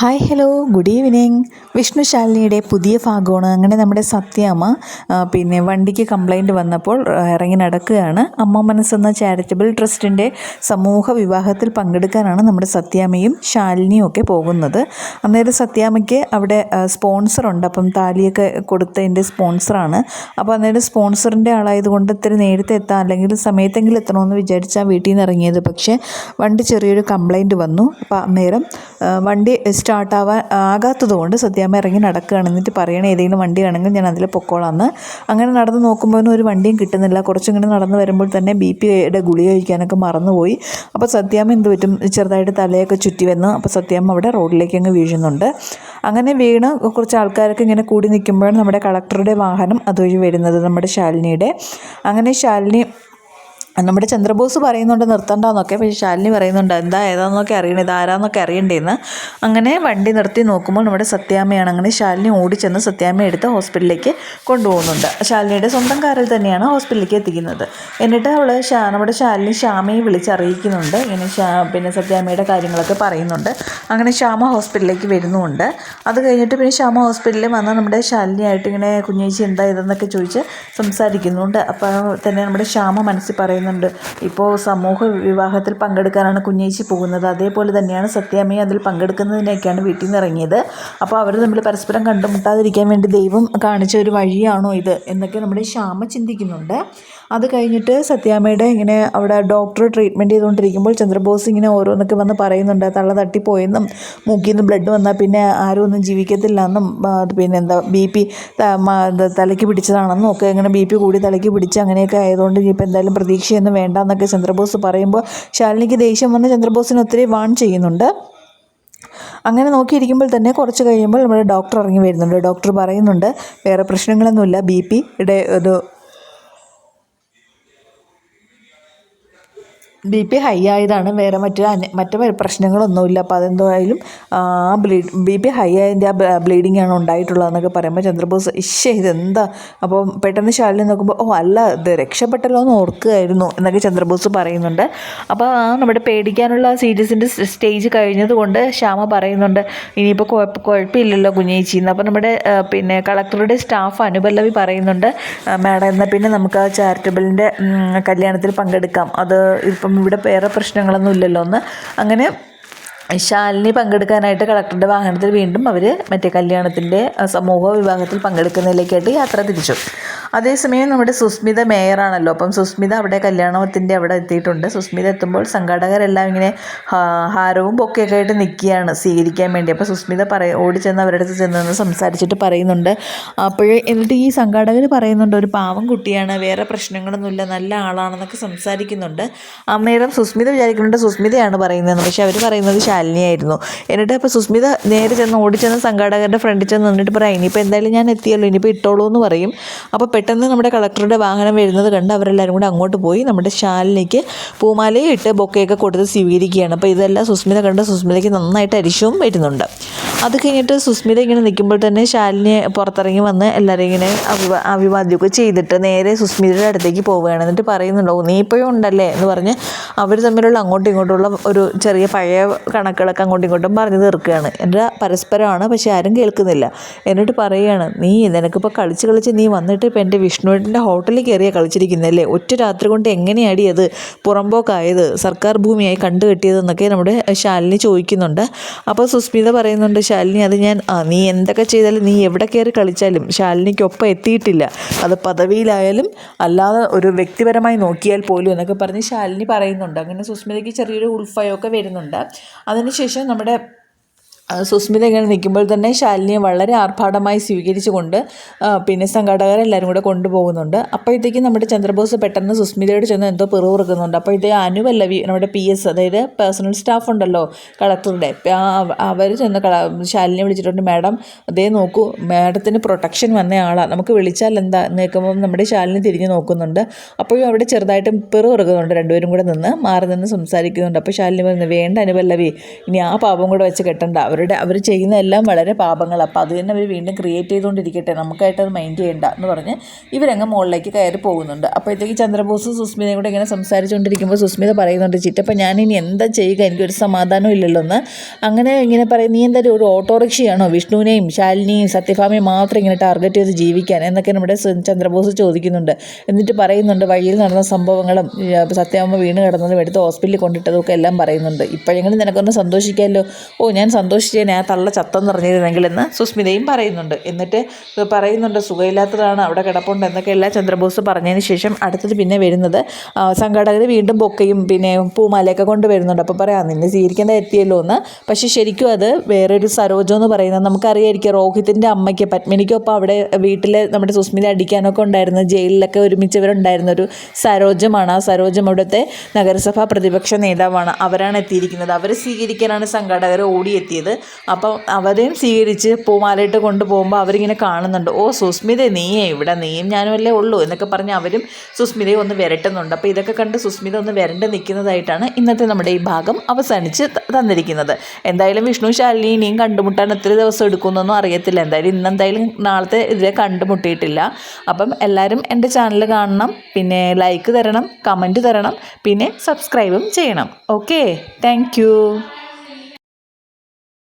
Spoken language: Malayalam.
Hi hello good evening Vishnu ശാലിനിയുടെ പുതിയ ഭാഗമാണ്. അങ്ങനെ നമ്മുടെ സത്യാമ്മ പിന്നെ വണ്ടിക്ക് കംപ്ലൈന്റ് വന്നപ്പോൾ ഇറങ്ങി നടക്കുകയാണ്. അമ്മ മനസ്സെന്ന ചാരിറ്റബിൾ ട്രസ്റ്റിന്റെ സമൂഹ വിവാഹത്തിൽ പങ്കെടുക്കാനാണ് നമ്മുടെ സത്യാമ്മയും ശാലിനിയും ഒക്കെ പോകുന്നത്. അന്നേരം സത്യാമ്മയ്ക്ക് അവിടെ സ്പോൺസറുണ്ട് അപ്പം താലിയൊക്കെ കൊടുത്തതിന്റെ സ്പോൺസറാണ് അപ്പോൾ അന്നേരം സ്പോൺസറിന്റെ ആളായതുകൊണ്ട് ഇത്തിരി നേരത്തെ എത്താം. അല്ലെങ്കിൽ സമയത്തെങ്കിലും എത്തണമെന്ന് വിചാരിച്ചാൽ വീട്ടിൽ നിന്ന് ഇറങ്ങിയത്. പക്ഷേ വണ്ടി ചെറിയൊരു കംപ്ലൈന്റ് വന്നു. അപ്പോൾ അന്നേരം വണ്ടി സ്റ്റാർട്ട് ആവാൻ ആകാത്തത് കൊണ്ട് സത്യാമ്മ ഇറങ്ങി നടക്കുകയാണ്. എന്നിട്ട് പറയണേ ഏതെങ്കിലും വണ്ടി ആണെങ്കിൽ ഞാൻ അതിൽ പൊക്കോളാന്ന്. അങ്ങനെ നടന്ന് നോക്കുമ്പോഴൊന്നും ഒരു വണ്ടിയും കിട്ടുന്നില്ല. കുറച്ചിങ്ങനെ നടന്ന് വരുമ്പോൾ തന്നെ ബി പിയുടെ ഗുളിക കഴിക്കാനൊക്കെ മറന്നുപോയി. അപ്പോൾ സത്യാമ്മ എന്ത് പറ്റും? ചെറുതായിട്ട് തലയൊക്കെ ചുറ്റി വന്ന് അപ്പോൾ സത്യാമ്മ അവിടെ റോഡിലേക്ക് അങ്ങ് വീഴുന്നുണ്ട്. അങ്ങനെ വീണ് കുറച്ച് ആൾക്കാരൊക്കെ ഇങ്ങനെ കൂടി നിൽക്കുമ്പോഴാണ് നമ്മുടെ കളക്ടറുടെ വാഹനം അതുവഴി വരുന്നത് നമ്മുടെ ശാലിനിയുടെ. അങ്ങനെ ശാലിനി നമ്മുടെ ചന്ദ്രബോസ് പറയുന്നുണ്ട് നിർത്തണ്ടെന്നൊക്കെ പക്ഷേ ശാലിനി പറയുന്നുണ്ട് എന്താ ഏതാന്നൊക്കെ അറിയണം ഇത് ആരാന്നൊക്കെ അറിയണ്ടേന്ന്. അങ്ങനെ വണ്ടി നിർത്തി നോക്കുമ്പോൾ നമ്മുടെ സത്യാമ്മയാണ്. അങ്ങനെ ശാലിനി ഓടിച്ചെന്ന് സത്യാമ്മ എടുത്ത് ഹോസ്പിറ്റലിലേക്ക് കൊണ്ടുപോകുന്നുണ്ട്. ശാലിനിയുടെ സ്വന്തം കാറിൽ തന്നെയാണ് ഹോസ്പിറ്റലിലേക്ക് എത്തിക്കുന്നത്. എന്നിട്ട് അവൾ ഷാ നമ്മുടെ ശാലിനി ശ്യാമയെ വിളിച്ചറിയിക്കുന്നുണ്ട്. ഇങ്ങനെ പിന്നെ സത്യാമ്മയുടെ കാര്യങ്ങളൊക്കെ പറയുന്നുണ്ട്. അങ്ങനെ ശ്യാമ ഹോസ്പിറ്റലിലേക്ക് വരുന്നുണ്ട്. അത് കഴിഞ്ഞിട്ട് പിന്നെ ശ്യാമ ഹോസ്പിറ്റലിൽ വന്ന് നമ്മുടെ ശാലിനിയായിട്ട് ഇങ്ങനെ കുഞ്ഞേച്ചി എന്താ ഇതെന്നൊക്കെ ചോദിച്ച് സംസാരിക്കുന്നുണ്ട്. അപ്പോൾ തന്നെ നമ്മുടെ ശ്യാമ മനസ്സിൽ പറയുന്നുണ്ട് ഇപ്പോൾ സമൂഹ വിവാഹത്തിൽ പങ്കെടുക്കാനാണ് കുഞ്ഞേച്ചി പോകുന്നത്. അതേപോലെ തന്നെയാണ് സത്യാമ്മയും അതിൽ പങ്കെടുക്കുന്നതിനൊക്കെയാണ് വീട്ടിൽ നിന്ന് ഇറങ്ങിയത്. അപ്പോൾ അവർ തമ്മിൽ പരസ്പരം കണ്ടുമുട്ടാതിരിക്കാൻ വേണ്ടി ദൈവം കാണിച്ച ഒരു വഴിയാണോ ഇത് എന്നൊക്കെ നമ്മുടെ ശ്യാമ ചിന്തിക്കുന്നുണ്ട്. അത് കഴിഞ്ഞിട്ട് സത്യാമ്മയുടെ ഇങ്ങനെ അവിടെ ഡോക്ടർ ട്രീറ്റ്മെന്റ് ചെയ്തുകൊണ്ടിരിക്കുമ്പോൾ ചന്ദ്രബോസ് ഇങ്ങനെ ഓരോന്നൊക്കെ വന്ന് പറയുന്നുണ്ട് തള്ള തട്ടിപ്പോയെന്നും മൂക്കിൽ നിന്ന് ബ്ലഡ് വന്നാൽ പിന്നെ ആരും ഒന്നും ജീവിക്കത്തില്ല എന്നും പിന്നെ എന്താ ബി പി തലയ്ക്ക് പിടിച്ചതാണെന്നും ഒക്കെ ഇങ്ങനെ ബി പി കൂടി തലയ്ക്ക് പിടിച്ച് അങ്ങനെയൊക്കെ ആയതുകൊണ്ട് ഇനിയിപ്പോൾ എന്തായാലും പ്രതീക്ഷയൊന്നും വേണ്ട എന്നൊക്കെ ചന്ദ്രബോസ് പറയുമ്പോൾ ശാലിനിക്ക് ദേഷ്യം വന്ന് ചന്ദ്രബോസിന് ഒത്തിരി വാൺ ചെയ്യുന്നുണ്ട്. അങ്ങനെ നോക്കിയിരിക്കുമ്പോൾ തന്നെ കുറച്ച് കഴിയുമ്പോൾ നമ്മുടെ ഡോക്ടർ ഇറങ്ങി വരുന്നുണ്ട്. ഡോക്ടർ പറയുന്നുണ്ട് വേറെ പ്രശ്നങ്ങളൊന്നുമില്ല ബി പിയുടെ ഒരു ബി പി ഹൈ ആയതാണ്. വേറെ മറ്റു മറ്റു പ്രശ്നങ്ങളൊന്നുമില്ല. അപ്പോൾ അതെന്തായാലും ആ ബ്ലീഡ് ബി പി ഹൈ ആയതിന്റെ ആ ബ്ലീഡിംഗ് ആണ് ഉണ്ടായിട്ടുള്ളതെന്നൊക്കെ പറയുമ്പോൾ ചന്ദ്രബോസ് ഇശ്ശേ ഇതെന്താ? അപ്പോൾ പെട്ടെന്ന് ശാലിനി നോക്കുമ്പോൾ ഓ അല്ല ഇത് രക്ഷപ്പെട്ടല്ലോ എന്ന് ഓർക്കുകയായിരുന്നു എന്നൊക്കെ ചന്ദ്രബോസ് പറയുന്നുണ്ട്. അപ്പോൾ ആ നമ്മുടെ പേടിക്കാനുള്ള സീരീസിന്റെ സ്റ്റേജ് കഴിഞ്ഞതുകൊണ്ട് ശ്യാമ പറയുന്നുണ്ട് ഇനിയിപ്പോൾ കുഴപ്പ കുഴപ്പമില്ലല്ലോ കുഞ്ഞേച്ചി എന്ന്. അപ്പോൾ നമ്മുടെ പിന്നെ കളക്ടറുടെ സ്റ്റാഫ് അനുപല്ലവി പറയുന്നുണ്ട് മാഡം എന്നാൽ പിന്നെ നമുക്ക് ആ ചാരിറ്റബിളിന്റെ കല്യാണത്തിൽ പങ്കെടുക്കാം. അത് ഇപ്പം ഇവിടെ വേറെ പ്രശ്നങ്ങളൊന്നും ഇല്ലല്ലോ എന്ന്. അങ്ങനെ ശാലിനി പങ്കെടുക്കാനായിട്ട് കളക്ടറുടെ വാഹനത്തിൽ വീണ്ടും അവർ മറ്റേ കല്യാണത്തിന്റെ സമൂഹ വിഭാഗത്തിൽ പങ്കെടുക്കുന്നതിലേക്കായിട്ട് യാത്ര തിരിച്ചു. അതേസമയം നമ്മുടെ സുസ്മിത മേയറാണല്ലോ. അപ്പം സുസ്മിത അവിടെ കല്യാണത്തിന്റെ അവിടെ എത്തിയിട്ടുണ്ട്. സുസ്മിത എത്തുമ്പോൾ സംഘാടകരെല്ലാം ഇങ്ങനെ ഹാരവും ബൊക്കെയൊക്കെ ആയിട്ട് നിൽക്കുകയാണ് സ്വീകരിക്കാൻ വേണ്ടി. അപ്പോൾ സുസ്മിത പറയ ഓടിച്ചെന്ന് അവരുടെ അടുത്ത് ചെന്ന് സംസാരിച്ചിട്ട് പറയുന്നുണ്ട്. അപ്പോഴേ എന്നിട്ട് ഈ സംഘാടകർ പറയുന്നുണ്ട് ഒരു പാവം കുട്ടിയാണ്. വേറെ പ്രശ്നങ്ങളൊന്നുമില്ല. നല്ല ആളാണെന്നൊക്കെ സംസാരിക്കുന്നുണ്ട്. അന്നേരം സുസ്മിത വിചാരിക്കുന്നുണ്ട് സുസ്മിതയാണ് പറയുന്നതെന്ന്. പക്ഷേ അവർ പറയുന്നത് ശാലിനിയായിരുന്നു. എന്നിട്ട് അപ്പോൾ സുസ്മിത നേരെ ചെന്ന് ഓടിച്ചെന്ന് സംഘാടകരുടെ ഫ്രണ്ടിൽ ചെന്ന് നിന്നിട്ട് പറയാം ഇനിയിപ്പോൾ എന്തായാലും ഞാൻ എത്തിയല്ലോ. ഇനിയിപ്പോൾ ഇട്ടോളൂ എന്ന് പറയും. അപ്പോൾ പെട്ടെന്ന് നമ്മുടെ കളക്ടറുടെ വാഹനം വരുന്നത് കണ്ട് അവരെല്ലാവരും കൂടെ അങ്ങോട്ട് പോയി നമ്മുടെ ശാലിനിക്ക് പൂമാലയും ഇട്ട് ബൊക്കെയൊക്കെ കൊടുത്ത് സ്വീകരിക്കുകയാണ്. അപ്പോൾ ഇതെല്ലാം സുസ്മിത കണ്ട് സുസ്മിതയ്ക്ക് നന്നായിട്ട് അരിശവും വരുന്നുണ്ട്. അത് കഴിഞ്ഞിട്ട് സുസ്മിത ഇങ്ങനെ നിൽക്കുമ്പോൾ തന്നെ ശാലിനി പുറത്തിറങ്ങി വന്ന് എല്ലാവരും ഇങ്ങനെ അഭിവാ അഭിവാദ്യമൊക്കെ ചെയ്തിട്ട് നേരെ സുസ്മിതയുടെ അടുത്തേക്ക് പോവുകയാണ്. എന്നിട്ട് പറയുന്നുണ്ടോ നീ ഇപ്പോഴും ഉണ്ടല്ലേ? എന്ന് പറഞ്ഞ് അവർ തമ്മിലുള്ള അങ്ങോട്ടും ഇങ്ങോട്ടുള്ള ഒരു ചെറിയ പഴയ കണക്കുകളൊക്കെ അങ്ങോട്ടും ഇങ്ങോട്ടും പറഞ്ഞു തീർക്കുകയാണ് എന്റെ പരസ്പരമാണ് പക്ഷേ ആരും കേൾക്കുന്നില്ല. എന്നിട്ട് പറയുകയാണ് നീ നിനക്കിപ്പോൾ കളിച്ച് കളിച്ച് നീ വന്നിട്ട് ഇപ്പോൾ എന്റെ വിഷ്ണുവിന്റെ ഹോട്ടലിൽ കയറിയാൽ കളിച്ചിരിക്കുന്നല്ലേ ഒറ്റ രാത്രി കൊണ്ട് എങ്ങനെയാടി അത് പുറമ്പോക്കായത്? സർക്കാർ ഭൂമിയായി കണ്ടുകെട്ടിയതെന്നൊക്കെ നമ്മുടെ ശാലിനി ചോദിക്കുന്നുണ്ട്. അപ്പോൾ സുസ്മിത പറയുന്നുണ്ട് ശാലിനി അത് ഞാൻ ആ നീ എന്തൊക്കെ ചെയ്താലും നീ എവിടെ കയറി കളിച്ചാലും ശാലിനിക്കൊപ്പം എത്തിയിട്ടില്ല. അത് പദവിയിലായാലും അല്ലാതെ ഒരു വ്യക്തിപരമായി നോക്കിയാൽ പോലും എന്നൊക്കെ പറഞ്ഞ് ശാലിനി പറയുന്നുണ്ട്. അങ്ങനെ സുസ്മിതയ്ക്ക് ചെറിയൊരു ഉൾഫയമൊക്കെ വരുന്നുണ്ട്. അതിനുശേഷം നമ്മുടെ സുസ്മിത ഇങ്ങനെ നിൽക്കുമ്പോൾ തന്നെ ശാലിനിയെ വളരെ ആർഭാടമായി സ്വീകരിച്ചുകൊണ്ട് പിന്നെ സംഘാടകരെല്ലാവരും കൂടെ കൊണ്ടുപോകുന്നുണ്ട്. അപ്പോഴത്തേക്കും നമ്മുടെ ചന്ദ്രബോസ് പെട്ടെന്ന് സുസ്മിതയോട് ചെന്ന് എന്തോ പിറുപിറുക്കുന്നുണ്ട് അപ്പോഴത്തേ അനുവല്ല നമ്മുടെ പി എസ് അതായത് പേഴ്സണൽ സ്റ്റാഫ് ഉണ്ടല്ലോ കളക്ടറുടെ അവർ ചെന്ന് കള ശാലിനിയെ വിളിച്ചിട്ടുണ്ട്. മാഡം അതേ നോക്കൂ മാഡത്തിന് പ്രൊട്ടക്ഷൻ വന്ന ആളാണ് നമുക്ക് വിളിച്ചാൽ എന്താ? നിൽക്കുമ്പോൾ നമ്മുടെ ശാലിനി തിരിഞ്ഞ് നോക്കുന്നുണ്ട്. അപ്പോഴും അവിടെ ചെറുതായിട്ട് പിറുപിറുക്കുന്നുണ്ട് രണ്ടുപേരും കൂടെ നിന്ന് മാറി നിന്ന് സംസാരിക്കുന്നുണ്ട്. അപ്പോൾ ശാലിനി പറഞ്ഞു വേണ്ട അനുവല്ലവി ഇനി ആ പാപം കൂടെ വെച്ച് കെട്ടണ്ട. അവർ അവരുടെ അവർ ചെയ്യുന്ന എല്ലാം വളരെ പാപങ്ങൾ. അപ്പോൾ അത് തന്നെ അവർ വീണ്ടും ക്രിയേറ്റ് ചെയ്തുകൊണ്ടിരിക്കട്ടെ. നമുക്കായിട്ട് അത് മൈൻഡ് ചെയ്യേണ്ട എന്ന് പറഞ്ഞ് ഇവരങ്ങ് മുകളിലേക്ക് കയറി പോകുന്നുണ്ട്. അപ്പോഴത്തേക്ക് ചന്ദ്രബോസ് സുസ്മിതയും കൂടെ ഇങ്ങനെ സംസാരിച്ചുകൊണ്ടിരിക്കുമ്പോൾ സുസ്മിത പറയുന്നുണ്ട് ചിറ്റപ്പം ഇനി എന്താ ചെയ്യുക? എനിക്കൊരു സമാധാനം ഇല്ലല്ലോ എന്ന്. അങ്ങനെ ഇങ്ങനെ പറയും നീ എന്തായാലും ഒരു ഓട്ടോറിക്ഷയാണോ? വിഷ്ണുവിനെയും ശാലിനിയും സത്യഭാമയും മാത്രം ഇങ്ങനെ ടാർഗറ്റ് ചെയ്ത് ജീവിക്കാൻ? എന്നൊക്കെ നമ്മുടെ ചന്ദ്രബോസ് ചോദിക്കുന്നുണ്ട്. എന്നിട്ട് പറയുന്നുണ്ട് വഴിയിൽ നടന്ന സംഭവങ്ങളും സത്യാമ്മ വീണ് കിടന്നതും എടുത്ത് ഹോസ്പിറ്റലിൽ കൊണ്ടിട്ടതും ഒക്കെ എല്ലാം പറയുന്നുണ്ട്. ഇപ്പോഴെങ്കിലും നിനക്കൊന്ന് സന്തോഷിക്കാമല്ലോ ഓ ഞാൻ സന്തോഷിച്ചേനെ ആ തള്ള ചത്തം നിറഞ്ഞിരുന്നെങ്കിൽ എന്ന് സുസ്മിതയും പറയുന്നുണ്ട്. എന്നിട്ട് പറയുന്നുണ്ട് സുഖമില്ലാത്തതാണ് അവിടെ കിടപ്പുണ്ട് എന്നൊക്കെ എല്ലാ ചന്ദ്രബോസ് പറഞ്ഞതിന് ശേഷം അടുത്തത് പിന്നെ വരുന്നത് സംഘാടകർ വീണ്ടും ബൊക്കയും പിന്നെ പൂമാലയൊക്കെ കൊണ്ട് വരുന്നുണ്ട് അപ്പോൾ പറയാം നിന്നെ സ്വീകരിക്കേണ്ട എത്തിയല്ലോ എന്ന്. പക്ഷേ ശരിക്കും അത് വേറൊരു സരോജം എന്ന് പറയുന്നത് നമുക്കറിയായിരിക്കും. രോഹിത്തിന്റെ അമ്മയ്ക്ക് പത്മിനിക്കൊപ്പം അവിടെ വീട്ടിൽ നമ്മുടെ സുസ്മിത അടിക്കാനൊക്കെ ഉണ്ടായിരുന്ന. ജയിലിലൊക്കെ ഒരുമിച്ചവരുണ്ടായിരുന്ന ഒരു സരോജമാണ്. ആ സരോജം അവിടുത്തെ നഗരസഭാ പ്രതിപക്ഷ നേതാവാണ്. അവരാണ് എത്തിയിരിക്കുന്നത്. അവരെ സ്വീകരിക്കാനാണ് സംഘാടകർ ഓടിയെത്തിയത്. അപ്പം അവരെയും സ്വീകരിച്ച് പൂമാലയിട്ട് കൊണ്ടുപോകുമ്പോൾ അവരിങ്ങനെ കാണുന്നുണ്ട്. ഓ സുസ്മിത നീയേ ഇവിടെ നീയും ഞാനും അല്ലേ ഉള്ളൂ? എന്നൊക്കെ പറഞ്ഞ് അവരും സുസ്മിതയെ ഒന്ന് വരട്ടുന്നുണ്ട്. അപ്പോൾ ഇതൊക്കെ കണ്ട് സുസ്മിത ഒന്ന് വരണ്ട് നിൽക്കുന്നതായിട്ടാണ് ഇന്നത്തെ നമ്മുടെ ഈ ഭാഗം അവസാനിച്ച് തന്നിരിക്കുന്നത്. എന്തായാലും വിഷ്ണു ശാലിനി ഇനിയും കണ്ടുമുട്ടാൻ എത്ര ദിവസം എടുക്കുന്നൊന്നും അറിയത്തില്ല. എന്തായാലും ഇന്നെന്തായാലും നാളത്തെ ഇതിലെ കണ്ടുമുട്ടിയിട്ടില്ല. അപ്പം എല്ലാവരും എന്റെ ചാനൽ കാണണം പിന്നെ ലൈക്ക് തരണം കമന്റ് തരണം പിന്നെ സബ്സ്ക്രൈബും ചെയ്യണം. Okay thank